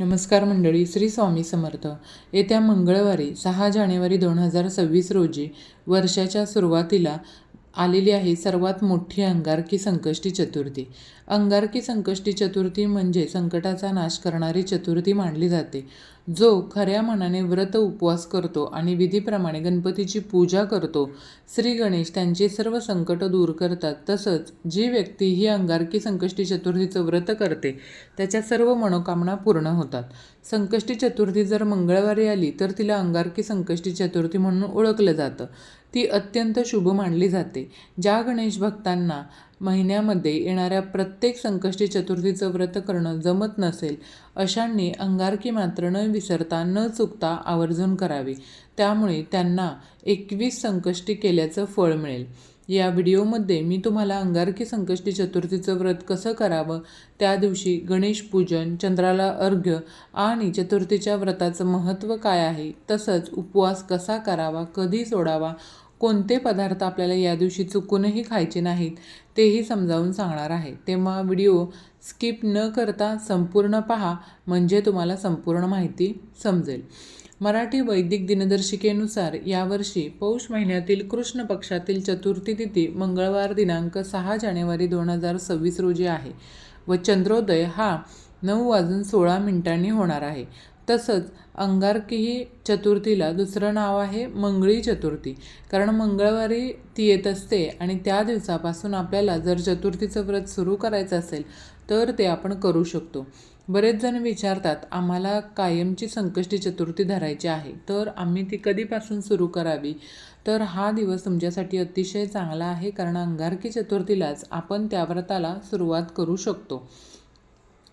नमस्कार मंडळी श्री स्वामी समर्थ. येत्या मंगळवारी सहा जानेवारी दोन हजार सव्वीस रोजी वर्षाच्या सुरुवातीला आलेली आहे सर्वात मोठी अंगारकी संकष्टी चतुर्थी. अंगारकी संकष्टी चतुर्थी म्हणजे संकटाचा नाश करणारी चतुर्थी मानली जाते. जो खऱ्या मनाने व्रत उपवास करतो आणि विधीप्रमाणे गणपतीची पूजा करतो श्री गणेश त्यांचे सर्व संकट दूर करतात. तसंच जी व्यक्ती ही अंगारकी संकष्टी चतुर्थीचं व्रत करते त्याच्या सर्व मनोकामना पूर्ण होतात. संकष्टी चतुर्थी जर मंगळवारी आली तर तिला अंगारकी संकष्टी चतुर्थी म्हणून ओळखलं जातं. ती अत्यंत शुभ मानली जाते. ज्या गणेश भक्तांना महिन्यामध्ये येणाऱ्या प्रत्येक संकष्टी चतुर्थीचं व्रत करणं जमत नसेल अशांनी अंगारकी मात्र न विसरता न चुकता आवर्जून करावी. त्यामुळे त्यांना एकवीस संकष्टी केल्याचं फळ मिळेल. या व्हिडिओमध्ये मी तुम्हाला अंगारकी संकष्टी चतुर्थीचं व्रत कसं करावं त्या दिवशी गणेश पूजन चंद्राला अर्घ्य आणि चतुर्थीच्या व्रताचं महत्त्व काय आहे तसंच उपवास कसा करावा कधी सोडावा कोणते पदार्थ आपल्याला या दिवशी चुकूनही खायचे नाहीत तेही समजावून सांगणार आहे. तेव्हा व्हिडिओ स्किप न करता संपूर्ण पहा म्हणजे तुम्हाला संपूर्ण माहिती समजेल. मराठी वैदिक दिनदर्शिकेनुसार यावर्षी पौष महिन्यातील कृष्ण पक्षातील चतुर्थी तिथी मंगळवार दिनांक सहा जानेवारी दोन हजार सव्वीस रोजी आहे व चंद्रोदय हा नऊ वाजून सोळा मिनिटांनी होणार आहे. तसंच अंगारकी ही चतुर्थीला. दुसरं नाव आहे मंगळी चतुर्थी. कारण मंगळवारी ती येत असते आणि त्या दिवसापासून आपल्याला जर चतुर्थीचं व्रत सुरू करायचं असेल तर ते आपण करू शकतो. बरेच जण विचारतात आम्हाला कायमची संकष्टी चतुर्थी धरायची आहे तर आम्ही ती कधीपासून सुरू करावी? तर हा दिवस तुमच्यासाठी अतिशय चांगला आहे कारण अंगारकी चतुर्थीलाच आपण त्या व्रताला सुरुवात करू शकतो.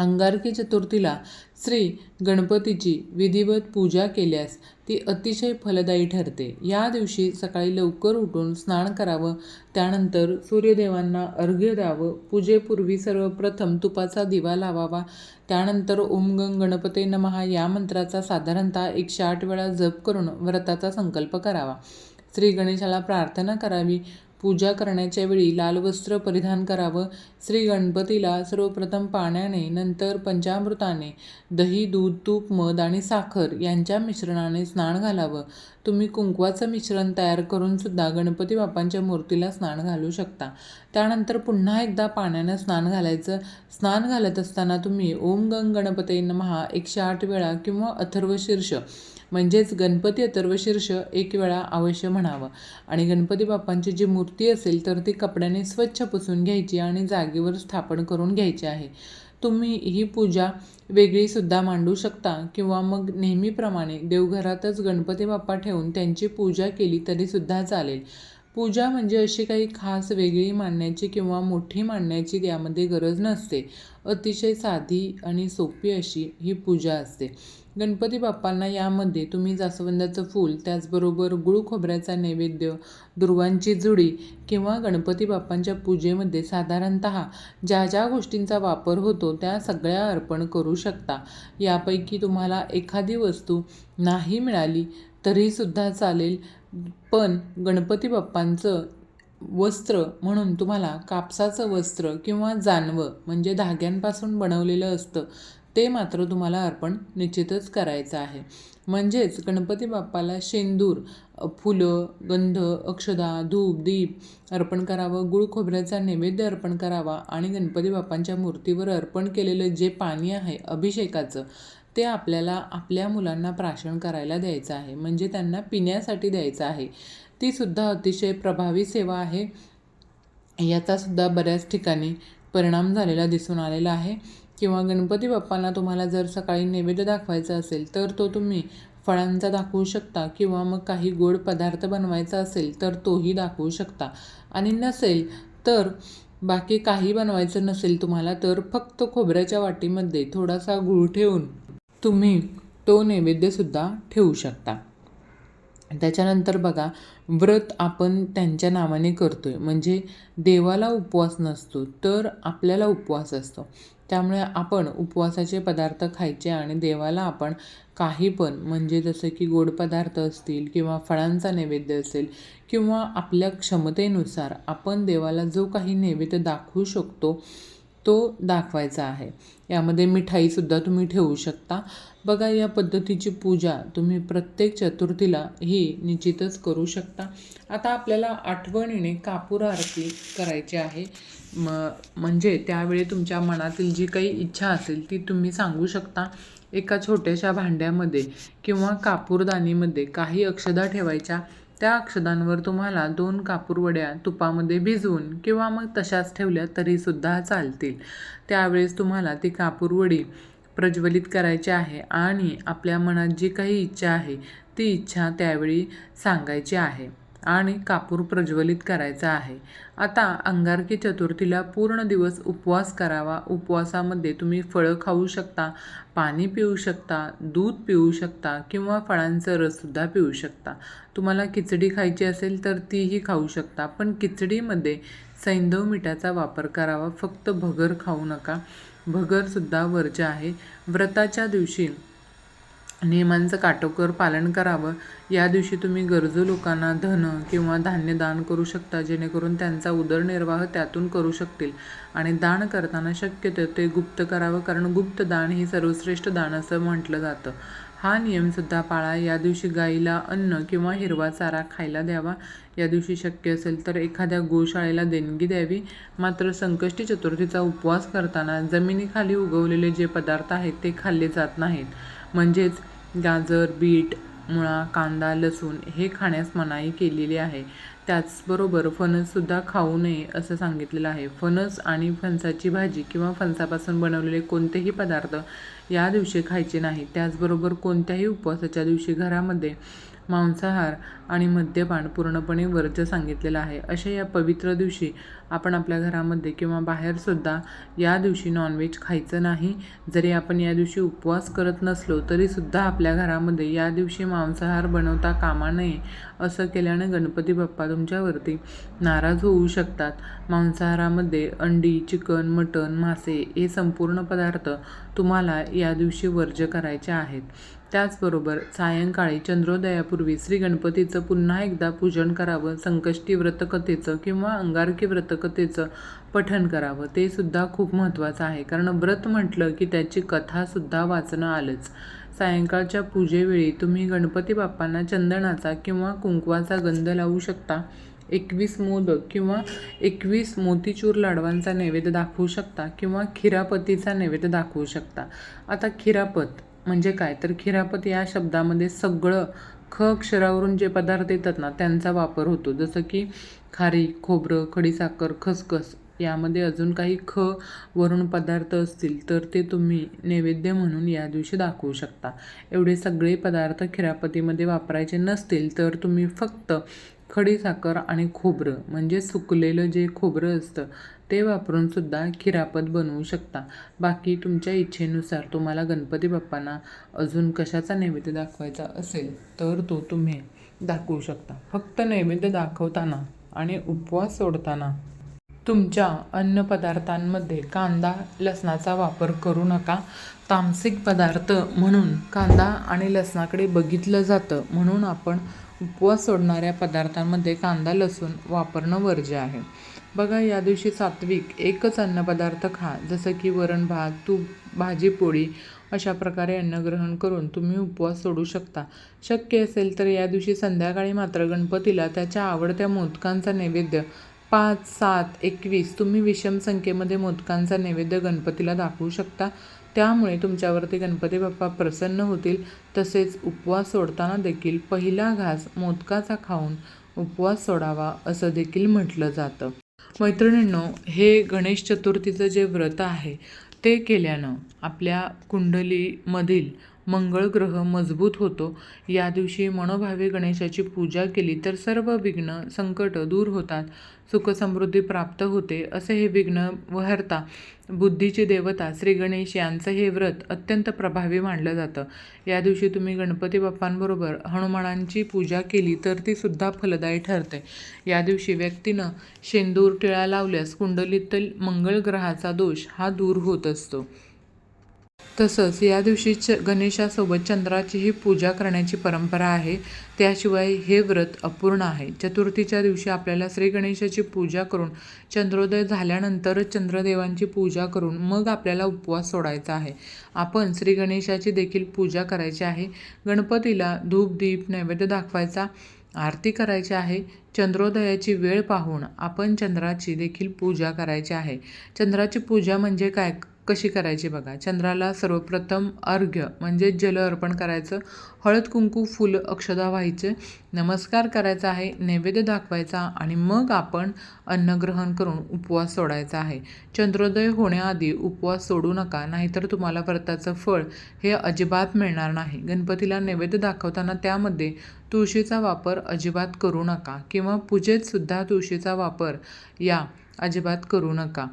अंगारकी चतुर्थीला श्री गणपतीची विधिवत पूजा केल्यास ती अतिशय फलदायी ठरते. या दिवशी सकाळी लवकर उठून स्नान करावं त्यानंतर सूर्यदेवांना अर्घ्य द्यावं पूजेपूर्वी सर्वप्रथम तुपाचा दिवा लावावा त्यानंतर ओम गंग गणपते नमहा या मंत्राचा साधारणतः एकशे आठ वेळा जप करून व्रताचा संकल्प करावा. श्री गणेशाला प्रार्थना करावी. पूजा करण्याच्या वेळी लाल वस्त्र परिधान करावं. श्री गणपतीला सर्वप्रथम पाण्याने नंतर पंचामृताने दही दूध तूप मध आणि साखर यांच्या मिश्रणाने स्नान घालावं. तुम्ही कुंकवाचं मिश्रण तयार करून सुद्धा गणपती बाप्पांच्या मूर्तीला स्नान घालू शकता. त्यानंतर पुन्हा एकदा पाण्यानं स्नान घालायचं. स्नान घालत असताना तुम्ही ओम गंग गणपती महा एकशे आठ वेळा किंवा अथर्वशीर्ष म्हणजेच गणपती अथर्वशीर्ष एक वेळा अवश्य म्हणावं. आणि गणपती बाप्पांची जी मूर्ती असेल तर ती कपड्याने स्वच्छ पुसून घ्यायची आणि जागेवर स्थापन करून घ्यायची आहे. तुम्ही ही पूजा वेगळीसुद्धा मांडू शकता. किंवा मग नेहमीप्रमाणे देवघरातच गणपती बाप्पा ठेवून त्यांची पूजा केली तरीसुद्धा चालेल. पूजा म्हणजे अशी काही खास वेगळी मांडण्याची किंवा मोठी मांडण्याची त्यामध्ये गरज नसते. अतिशय साधी आणि सोपी अशी ही पूजा असते. गणपती बाप्पांना यामध्ये तुम्ही जास्वंदाचं फूल त्याचबरोबर गुळ खोबऱ्याचा नैवेद्य दुर्वांची जुडी किंवा गणपती बाप्पांच्या पूजेमध्ये साधारणत ज्या ज्या गोष्टींचा वापर होतो त्या सगळ्या अर्पण करू शकता. यापैकी तुम्हाला एखादी वस्तू नाही मिळाली तरीसुद्धा चालेल. पण गणपती बाप्पांचं वस्त्र म्हणून तुम्हाला कापसाचं वस्त्र किंवा जानवं म्हणजे धाग्यांपासून बनवलेलं असतं ते मात्र तुम्हाला अर्पण निश्चितच करायचं आहे. म्हणजेच गणपती बाप्पाला शेंदूर फुलं गंध अक्षदा धूप दीप अर्पण करावं गुळ खोबऱ्याचा नैवेद्य अर्पण करावा आणि गणपती बाप्पांच्या मूर्तीवर अर्पण केलेलं जे पाणी आहे अभिषेकाचं ते आपल्याला आपल्या मुलांना प्राशन करायला द्यायचं आहे. म्हणजे त्यांना पिण्यासाठी द्यायचं आहे. तीसुद्धा अतिशय प्रभावी सेवा आहे. याचासुद्धा बऱ्याच ठिकाणी परिणाम झालेला दिसून आलेला आहे. किंवा गणपती बाप्पांना तुम्हाला जर सकाळी नैवेद्य दाखवायचा असेल तर तो तुम्ही फळांचा दाखवू शकता किंवा मग काही गोड पदार्थ बनवायचा असेल तर तोही दाखवू शकता. आणि नसेल तर बाकी काही बनवायचं नसेल तुम्हाला तर फक्त खोबऱ्याच्या वाटीमध्ये थोडासा गूळ ठेवून तुम्ही तो नैवेद्यसुद्धा ठेवू शकता. त्याच्यानंतर बघा व्रत आपण त्यांच्या नावाने करतो आहे म्हणजे देवाला उपवास नसतो तर आपल्याला उपवास असतो. त्यामुळे आपण उपवासाचे पदार्थ खायचे आणि देवाला आपण काही पण म्हणजे जसं की गोड पदार्थ असतील किंवा फळांचा नैवेद्य असेल किंवा आपल्या क्षमतेनुसार आपण देवाला जो काही नैवेद्य दाखवू शकतो तो दाखवायचा आहे. यामध्ये मिठाईसुद्धा तुम्ही ठेवू शकता. बघा या पद्धतीची पूजा तुम्ही प्रत्येक चतुर्थीला ही निश्चितच करू शकता. आता आपल्याला आठवणीने कापूर आरती करायची आहे. म म्हणजे त्यावेळी तुमच्या मनातील जी काही इच्छा असेल ती तुम्ही सांगू शकता. एका छोट्याशा भांड्यामध्ये किंवा कापूरदानीमध्ये काही अक्षदा ठेवायच्या. त्या अक्षदांवर तुम्हाला दोन कापूरवड्या तुपामध्ये भिजवून किंवा मग तशाच ठेवल्या तरीसुद्धा चालतील. त्यावेळेस तुम्हाला ती कापूरवडी प्रज्वलित करायची आहे आणि आपल्या मनात जी काही इच्छा आहे ती इच्छा त्यावेळी सांगायची आहे. आणि कापूर प्रज्वलित करायचा आहे. आता अंगारकी चतुर्थीला पूर्ण दिवस उपवास करावा. उपवासामध्ये तुम्ही फळं खाऊ शकता पाणी पिऊ शकता दूध पिऊ शकता किंवा फळांचा रससुद्धा पिऊ शकता. तुम्हाला खिचडी खायची असेल तर तीही खाऊ शकता पण खिचडीमध्ये सैंधव मिठाचा वापर करावा. फक्त भगर खाऊ नका. भगरसुद्धा वर्ज्य आहे. व्रताच्या दिवशी नियमांचं काटोकर पालन करावं. या दिवशी तुम्ही गरजू लोकांना धन किंवा धान्य दान करू शकता जेणेकरून त्यांचा उदरनिर्वाह त्यातून करू शकतील. आणि दान करताना शक्यतो ते गुप्त करावं कारण गुप्त दान ही सर्वश्रेष्ठ दान असं म्हटलं जातं. हा नियमसुद्धा पाळा. या दिवशी गाईला अन्न किंवा हिरवा चारा खायला द्यावा. या दिवशी शक्य असेल तर एखाद्या गोशाळेला देणगी द्यावी. मात्र संकष्टी चतुर्थीचा उपवास करताना जमिनीखाली उगवलेले जे पदार्थ आहेत ते खाल्ले जात नाहीत. म्हणजेच गाजर बीट मुळा कांदा लसूण हे खाण्यास मनाई केलेली आहे. त्याचबरोबर फणससुद्धा खाऊ नये असं सांगितलेलं आहे. फणस आणि फणसाची भाजी किंवा फणसापासून बनवलेले कोणतेही पदार्थ या दिवशी खायचे नाही त्याचबरोबर कोणत्याही उपवासाच्या दिवशी घरामध्ये मांसाहार आणि मद्यपान पूर्णपणे वर्ज्य सांगितलेलं आहे. अशा या पवित्र दिवशी आपण आपल्या घरामध्ये किंवा बाहेरसुद्धा या दिवशी नॉनव्हेज खायचं नाही. जरी आपण या दिवशी उपवास करत नसलो तरीसुद्धा आपल्या घरामध्ये या दिवशी मांसाहार बनवता कामा नये असं केल्याने गणपती बाप्पा तुमच्यावरती नाराज होऊ शकतात. मांसाहारामध्ये अंडी चिकन मटण मासे हे संपूर्ण पदार्थ तुम्हाला या दिवशी वर्ज्य करायचे आहेत. त्याचबरोबर सायंकाळी चंद्रोदयापूर्वी श्री गणपतीचं पुन्हा एकदा पूजन करावं संकष्टी व्रतकथेचं किंवा अंगारकी व्रतकथेचं पठन करावं ते सुद्धा खूप महत्त्वाचं आहे. कारण व्रत म्हटलं की त्याची कथासुद्धा वाचणं आलंच. सायंकाळच्या पूजेवेळी तुम्ही गणपती बाप्पांना चंदनाचा किंवा कुंकवाचा गंध लावू शकता एकवीस मोदक किंवा एकवीस मोतीचूर लाडवांचा नैवेद्य दाखवू शकता किंवा खिरापतीचा नैवेद्य दाखवू शकता. आता खिरापत म्हणजे काय? तर खिरापत या शब्दामध्ये सगळं ख अक्षरावरून जे पदार्थ येतात ना त्यांचा वापर होतो. जसं की खारी खोबरं खडीसाखर खसखस यामध्ये अजून काही ख वरून पदार्थ असतील तर ते तुम्ही नैवेद्य म्हणून या दिवशी दाखवू शकता. एवढे सगळे पदार्थ खिरापतीमध्ये वापरायचे नसतील तर तुम्ही फक्त खडीसाखर आणि खोबरं म्हणजे सुकलेलं जे खोबरं असतं ते वापरून सुद्धा खिरापत बनवू शकता. बाकी तुमच्या इच्छेनुसार तुम्हाला गणपती बाप्पांना अजून कशाचा नैवेद्य दाखवायचा असेल तर तो तुम्ही दाखवू शकता. फक्त नैवेद्य दाखवताना आणि उपवास सोडताना तुमच्या अन्नपदार्थांमध्ये कांदा लसणाचा वापर करू नका. तामसिक पदार्थ म्हणून कांदा आणि लसणाकडे बघितलं जातं म्हणून आपण उपवास सोडणाऱ्या पदार्थांमध्ये कांदा लसूण वापरणं वर्ज्य आहे. बघा या दिवशी सात्विक एकच अन्नपदार्थ खा जसं की वरण भात तूप भाजी पोळी अशा प्रकारे अन्नग्रहण करून तुम्ही उपवास सोडू शकता. शक्य असेल तर या दिवशी संध्याकाळी मात्र गणपतीला त्याच्या आवडत्या मोदकांचा नैवेद्य पाच सात एकवीस तुम्ही विषम संख्येमध्ये मोदकांचा नैवेद्य गणपतीला दाखवू शकता. त्यामुळे तुमच्यावरती गणपती बाप्पा प्रसन्न होतील. तसेच उपवास सोडताना देखील पहिला घास मोदकाचा खाऊन उपवास सोडावा असं देखील म्हटलं जातं. मैत्रिणींनो हे गणेश चतुर्थीचं जे व्रत आहे ते केल्यानं आपल्या कुंडलीमधील मंगळ ग्रह मजबूत होतो. या दिवशी मनोभावे गणेशाची पूजा केली तर सर्व विघ्न संकट दूर होतात. सुखसमृद्धी प्राप्त होते असे हे विघ्न वहरता. बुद्धीची देवता श्री गणेश यांचं हे व्रत अत्यंत प्रभावी मानलं जातं. या दिवशी तुम्ही गणपती बाप्पांबरोबर हनुमानांची पूजा केली तर ती सुद्धा फलदायी ठरते. या दिवशी व्यक्तीनं शेंदूर टिळा लावल्यास कुंडलीतील मंगळ ग्रहाचा दोष हा दूर होत असतो. तसंच या दिवशी च गणेशासोबत चंद्राचीही पूजा करण्याची परंपरा आहे. त्याशिवाय हे व्रत अपूर्ण आहे. चतुर्थीच्या दिवशी आपल्याला श्री गणेशाची पूजा करून चंद्रोदय झाल्यानंतरच चंद्रदेवांची पूजा करून मग आपल्याला उपवास सोडायचा आहे. आपण श्री गणेशाची देखील पूजा करायची आहे. गणपतीला धूप दीप नैवेद्य दाखवायचा आरती करायची आहे. चंद्रोदयाची वेळ पाहून आपण चंद्राची देखील पूजा करायची आहे. चंद्राची पूजा म्हणजे काय? कशी करायची बघा. चंद्राला सर्वप्रथम अर्घ्य म्हणजे जल अर्पण करायचं. हळद कुंकू फुल अक्षदा व्हायचे. नमस्कार करायचा आहे नैवेद्य दाखवायचा आणि मग आपण अन्नग्रहण करून उपवास सोडायचा आहे. चंद्रोदय होण्याआधी उपवास सोडू नका नाहीतर तुम्हाला व्रताचं फळ हे अजिबात मिळणार नाही. गणपतीला नैवेद्य दाखवताना त्यामध्ये तुळशीचा वापर अजिबात करू नका किंवा पूजेतसुद्धा तुळशीचा वापर या अजिबात करू नका.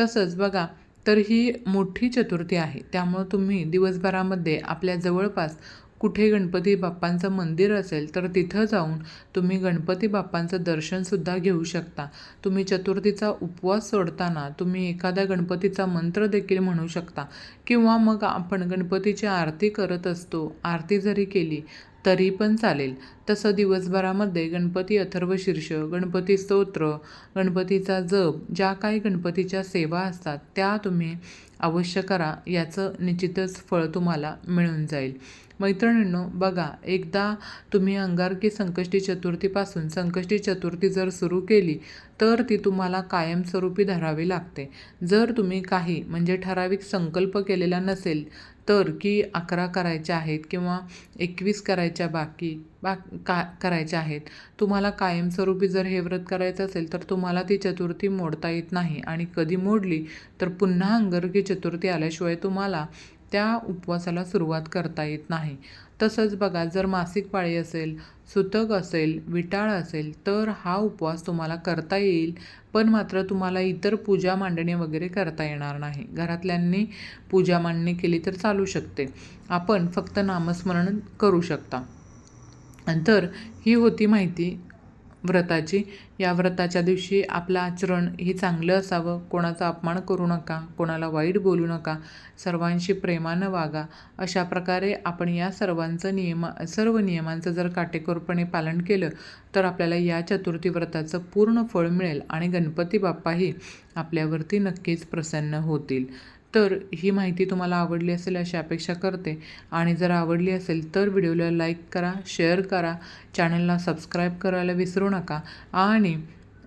तसंच बघा तर ही मोठी चतुर्थी आहे. त्यामुळं तुम्ही दिवसभरामध्ये आपल्या जवळपास कुठे गणपती बाप्पांचं मंदिर असेल तर तिथं जाऊन तुम्ही गणपती बाप्पांचं दर्शनसुद्धा घेऊ शकता. तुम्ही चतुर्थीचा उपवास सोडताना तुम्ही एखाद्या गणपतीचा मंत्र देखील म्हणू शकता. किंवा मग आपण गणपतीची आरती करत असतो आरती जरी केली तरी पण चालेल. तसं दिवसभरामध्ये गणपती अथर्वशीर्ष गणपती स्तोत्र गणपतीचा जप ज्या काही गणपतीच्या सेवा असतात त्या तुम्ही अवश्य करा. याचं निश्चितच फळ तुम्हाला मिळून जाईल. मैत्रिणींनो बघा एकदा तुम्ही अंगारकी संकष्टी चतुर्थीपासून संकष्टी चतुर्थी जर सुरू केली तर ती तुम्हाला कायमस्वरूपी धरावी लागते. जर तुम्ही काही म्हणजे ठराविक संकल्प केलेला नसेल तर की अकरा करायच्या आहेत किंवा एकवीस करायच्या बाकी बा का करायच्या आहेत तुम्हाला कायमस्वरूपी जर हे व्रत करायचं असेल तर तुम्हाला ती चतुर्थी मोडता येत नाही. आणि कधी मोडली तर पुन्हा अंगारकी चतुर्थी आल्याशिवाय तुम्हाला त्या उपवासाला सुरुवात करता येत नाही. तसंच बघा जर मासिक पाळी असेल सुतक असेल विटाळ असेल तर हा उपवास तुम्हाला करता येईल पण मात्र तुम्हाला इतर पूजा मांडणी वगैरे करता येणार नाही. घरातल्यांनी पूजा मांडणी केली तर चालू शकते. आपण फक्त नामस्मरण करू शकता. तर ही होती माहिती. व्रताची. या व्रताच्या दिवशी आपलं आचरण हे चांगलं असावं. कोणाचा अपमान करू नका. कोणाला वाईट बोलू नका. सर्वांशी प्रेमानं वागा. अशा प्रकारे आपण या सर्वांचं नियम सर्व नियमांचं जर काटेकोरपणे पालन केलं तर आपल्याला या चतुर्थी व्रताचं पूर्ण फळ मिळेल आणि गणपती बाप्पाही आपल्यावरती नक्कीच प्रसन्न होतील. तर ही माहिती तुम्हाला आवडली असेल अशी अपेक्षा करते. आणि जर आवडली असेल तर व्हिडिओला लाईक करा शेअर करा चॅनलला सबस्क्राईब करायला विसरू नका. आणि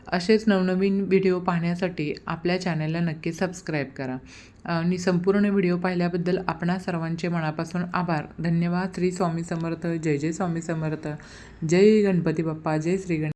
असेच नवनवीन व्हिडिओ पाहण्यासाठी आपल्या चॅनलला नक्की सबस्क्राईब करा. आणि संपूर्ण व्हिडिओ पाहिल्याबद्दल आपणा सर्वांचे मनापासून आभार. धन्यवाद. श्री स्वामी समर्थ. जय जय स्वामी समर्थ. जय गणपती बाप्पा. जय श्री गण